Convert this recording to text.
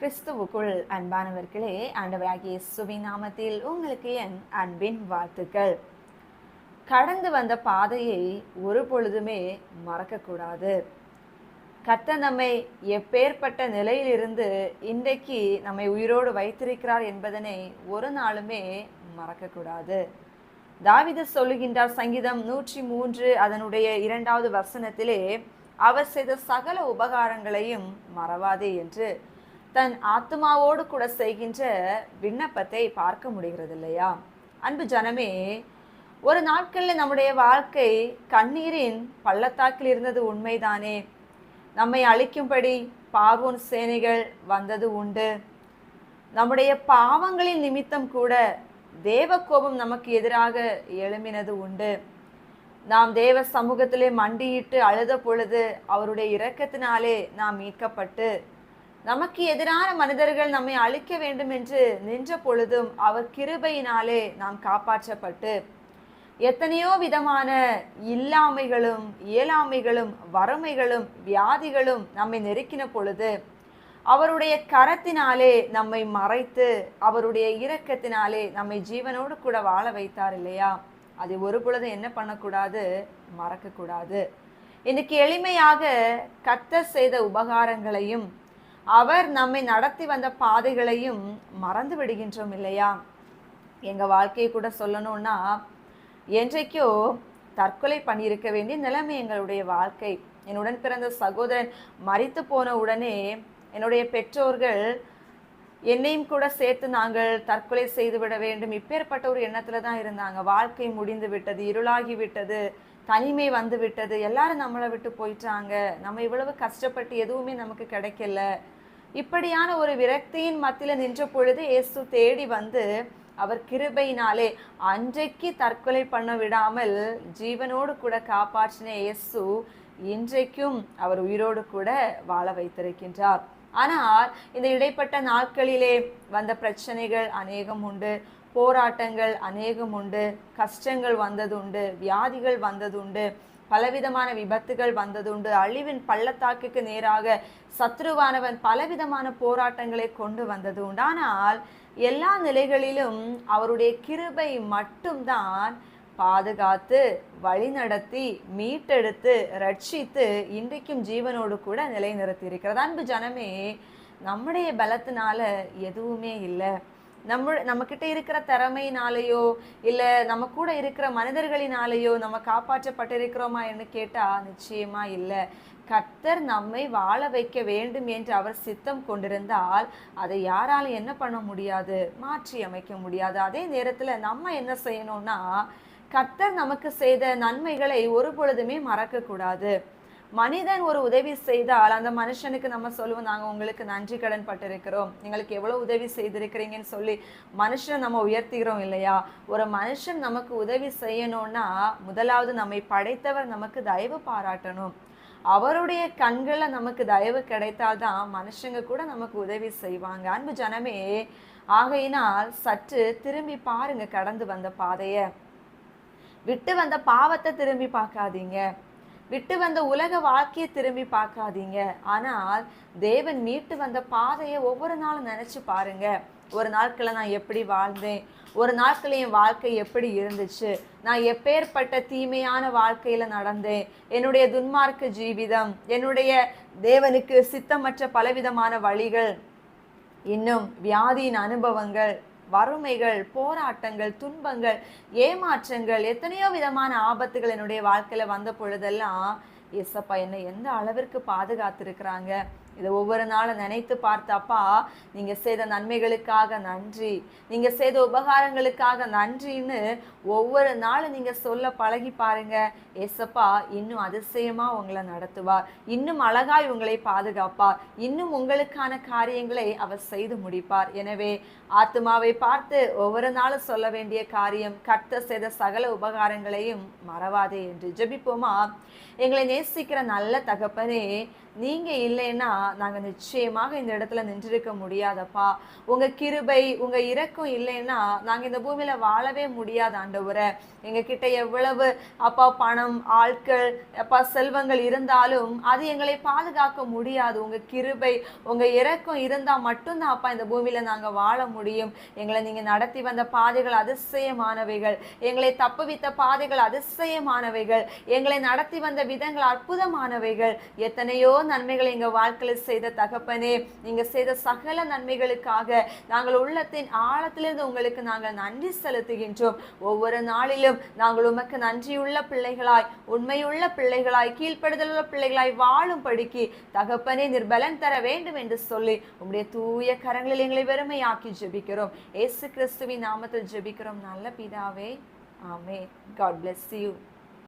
கிறிஸ்துவுக்குள் அன்பானவர்களே ஆண்டவராகிய சுவி நாமத்தில் உங்களுக்கு என் அன்பின் வாழ்த்துக்கள். கடந்து வந்த பாதையை ஒரு பொழுதுமே மறக்கக்கூடாது. கத்த நம்மை எப்பேற்பட்ட நிலையிலிருந்து இன்றைக்கு நம்மை உயிரோடு வைத்திருக்கிறார் என்பதனை ஒரு நாளுமே மறக்கக்கூடாது. தாவித சொல்லுகின்றார் சங்கீதம் நூற்றி மூன்று அதனுடைய இரண்டாவது வசனத்திலே அவர் செய்த சகல உபகாரங்களையும் மறவாதே என்று. தன் ஆத்மாவோடு கூட செய்கின்ற விண்ணப்பத்தை பார்க்க முடிகிறது இல்லையா அன்பு ஜனமே ஒரு நாட்களில் நம்முடைய வாழ்க்கை கண்ணீரின் பள்ளத்தாக்கில் இருந்தது உண்மைதானே? நம்மை அழிக்கும்படி பார்வோன் சேனைகள் வந்தது உண்டு. நம்முடைய பாவங்களின் நிமித்தம் கூட தேவ கோபம் நமக்கு எதிராக எழுமினது உண்டு. நாம் தேவ சமூகத்திலே மண்டியிட்டு அழுத பொழுது அவருடைய இரக்கத்தினாலே நாம் மீட்கப்பட்டு நமக்கு எதிரான மனிதர்கள் நம்மை அழிக்க வேண்டும் என்று நின்ற பொழுதும் அவர் கிருபையினாலே நாம் காப்பாற்றப்பட்டு எத்தனையோ விதமான இல்லாமைகளும் இயலாமைகளும் வறுமைகளும் வியாதிகளும் நம்மை நெருக்கின பொழுது அவருடைய கரத்தினாலே நம்மை மறைத்து அவருடைய இரக்கத்தினாலே நம்மை ஜீவனோடு கூட வாழ வைத்தார் இல்லையா? அதை ஒரு பொழுது என்ன பண்ணக்கூடாது? மறக்கக்கூடாது. இன்னைக்கு எளிமையாக கத்த செய்த உபகாரங்களையும் அவர் நம்மை நடத்தி வந்த பாதைகளையும் மறந்து விடுகின்றோம் இல்லையா? எங்கள் வாழ்க்கையை கூட சொல்லணும்னா என்றைக்கோ தற்கொலை பண்ணியிருக்க வேண்டிய நிலைமை எங்களுடைய வாழ்க்கை. என்னுடன் பிறந்த சகோதரன் மறித்து போன உடனே என்னுடைய பெற்றோர்கள் என்னையும் கூட சேர்த்து நாங்கள் தற்கொலை செய்து விட வேண்டும். இப்பேற்பட்ட ஒரு எண்ணத்தில் தான் இருந்தாங்க. வாழ்க்கை முடிந்து விட்டது இருளாகி விட்டது தனிமை வந்து விட்டது. எல்லாரும் நம்மளை விட்டு போயிட்டாங்க. நம்ம இவ்வளவு கஷ்டப்பட்டு எதுவுமே நமக்கு கிடைக்கல. இப்படியான ஒரு விரக்தியின் மத்தியில் நின்ற பொழுது இயேசு தேடி வந்து அவர் கிருபையினாலே அன்றைக்கு தற்கொலை பண்ண விடாமல் ஜீவனோடு கூட காப்பாற்றின இயேசு இன்றைக்கும் அவர் உயிரோடு கூட வாழ வைத்திருக்கின்றார். ஆனால் இந்த இடைப்பட்ட நாட்களிலே வந்த பிரச்சனைகள் அநேகம் உண்டு. போராட்டங்கள் அநேகம் உண்டு. கஷ்டங்கள் வந்தது உண்டு வியாதிகள் வந்தது உண்டு பலவிதமான விபத்துகள் வந்ததுண்டு. அழிவின் பள்ளத்தாக்குக்கு நேராக சத்ருவானவன் பலவிதமான போராட்டங்களை கொண்டு வந்தது உண்டு ஆனால் எல்லா நிலைகளிலும் அவருடைய கிருபை மட்டும்தான் பாதுகாத்து வழிநடத்தி மீட்டெடுத்து ரட்சித்து இன்றைக்கும் ஜீவனோடு கூட நிலைநிறுத்தி இருக்கிறது அன்பு ஜனமே நம்முடைய பலத்தினால எதுவுமே இல்லை. நம்ம நம்மக்கிட்ட இருக்கிற திறமையினாலேயோ இல்லை நம்ம கூட இருக்கிற மனிதர்களினாலேயோ நம்ம காப்பாற்றப்பட்டிருக்கிறோமா என்று கேட்டால் நிச்சயமாக இல்லை. கர்த்தர் நம்மை வாழ வைக்க வேண்டும் என்று அவர் சித்தம் கொண்டிருந்தால் அதை யாராலும் என்ன பண்ண முடியாது? மாற்றி அமைக்க முடியாது. அதே நேரத்தில் நம்ம என்ன செய்யணும்னா கர்த்தர் நமக்கு செய்த நன்மைகளை ஒரு பொழுதுமே மறக்கக்கூடாது. மனிதன் ஒரு உதவி செய்தால் அந்த மனுஷனுக்கு நம்ம சொல்லுவோம் நாங்கள் உங்களுக்கு நன்றி கடன் பட்டிருக்கிறோம். எங்களுக்கு எவ்வளோ உதவி செய்திருக்கிறீங்கன்னு சொல்லி மனுஷனை நம்ம உயர்த்துகிறோம் இல்லையா? ஒரு மனுஷன் நமக்கு உதவி செய்யணும்னா முதலாவது நம்மை படைத்தவர் நமக்கு தயவு பாராட்டணும். அவருடைய கண்களில் நமக்கு தயவு கிடைத்தால்தான் மனுஷங்க கூட நமக்கு உதவி செய்வாங்க. அன்பு ஜனமே ஆகையினால் சற்று திரும்பி பாருங்க கடந்து வந்த பாதையை. விட்டு வந்த பாவத்தை திரும்பி பார்க்காதீங்க. விட்டு வந்த உலக வாழ்க்கையை திரும்பி பார்க்காதீங்க. ஆனால் தேவன் மீட்டு வந்த பாதையை ஒவ்வொரு நாளும் நினச்சி பாருங்க. ஒரு நாட்களில் நான் எப்படி வாழ்ந்தேன்? ஒரு நாட்கள் என் வாழ்க்கை எப்படி இருந்துச்சு? நான் எப்பேற்பட்ட தீமையான வாழ்க்கையில் நடந்தேன்? என்னுடைய துன்மார்க்க ஜீவிதம் என்னுடைய தேவனுக்கு சித்தமற்ற பலவிதமான வழிகள் இன்னும் வியாதியின் அனுபவங்கள் வறுமைகள் போராட்டங்கள் துன்பங்கள் ஏமாற்றங்கள் எத்தனையோ விதமான ஆபத்துகள் என்னுடைய வாழ்க்கையில வந்த பொழுதெல்லாம் எஸ்அப்பா என்னை எந்த அளவிற்கு பாதுகாத்திருக்கிறாங்க? இதை ஒவ்வொரு நாளும் நினைத்து பார்த்தப்பா நீங்க செய்த நன்மைகளுக்காக நன்றி. நீங்க செய்த உபகாரங்களுக்காக நன்றின்னு ஒவ்வொரு நாளும் நீங்க சொல்ல பழகி பாருங்க. ஏசப்பா இன்னும் அதிசயமா உங்களை நடத்துவார். இன்னும் அழகாய் உங்களை பாதுகாப்பார். இன்னும் உங்களுக்கான காரியங்களை அவர் செய்து முடிப்பார். எனவே ஆத்மாவை பார்த்து ஒவ்வொரு நாளும் சொல்ல வேண்டிய காரியம் கர்த்த செய்த சகல உபகாரங்களையும் மறவாதே என்று ஜெபிப்போமா? எங்களை நேசிக்கிற நல்ல தகப்பனே நீங்கள் இல்லைன்னா நாங்கள் நிச்சயமாக இந்த இடத்துல நின்றிருக்க முடியாதப்பா. உங்கள் கிருபை உங்கள் இறக்கம் இல்லைன்னா நாங்கள் இந்த பூமியில் வாழவே முடியாது ஆண்டவரை. எங்க கிட்ட எவ்வளவு அப்பா பணம் ஆட்கள் அப்பா செல்வங்கள் இருந்தாலும் அது எங்களை பாதுகாக்க முடியாது. உங்கள் கிருபை உங்கள் இறக்கம் இருந்தால் மட்டும்தான் அப்பா இந்த பூமியில் நாங்கள் வாழ முடியும். எங்களை நீங்கள் நடத்தி வந்த பாதைகள் அதிசயமானவைகள். எங்களை தப்புவித்த பாதைகள் அதிசயமானவைகள். எங்களை நடத்தி வந்த விதங்கள் அற்புதமானவைகள். எத்தனையோ நன்மைகளை எங்கள் வாழ்க்கையில் செய்த தகப்பனே நீங்க செய்த சகல நன்மைகளுக்காக நாங்கள் உள்ளத்தின் ஆழத்திலிருந்து உங்களுக்கு நாங்கள் நன்றி செலுத்துகின்றோம். ஒவ்வொரு நாளிலும் நாங்கள் உமக்கு நன்றியுள்ள பிள்ளைகளாய் உண்மையுள்ள பிள்ளைகளாய் கீழ்ப்படுதலுள்ள பிள்ளைகளாய் வாழும் படிக்கு தகப்பனே நிர்பலன் தர வேண்டும் என்று சொல்லி உங்களுடைய தூய கரங்களில் எங்களை வெறுமையாக்கி ஜெபிக்கிறோம். ஏசு கிறிஸ்துவின் நாமத்தில் ஜெபிக்கிறோம். நல்ல பிதாவே ஆமே காட் bless யூ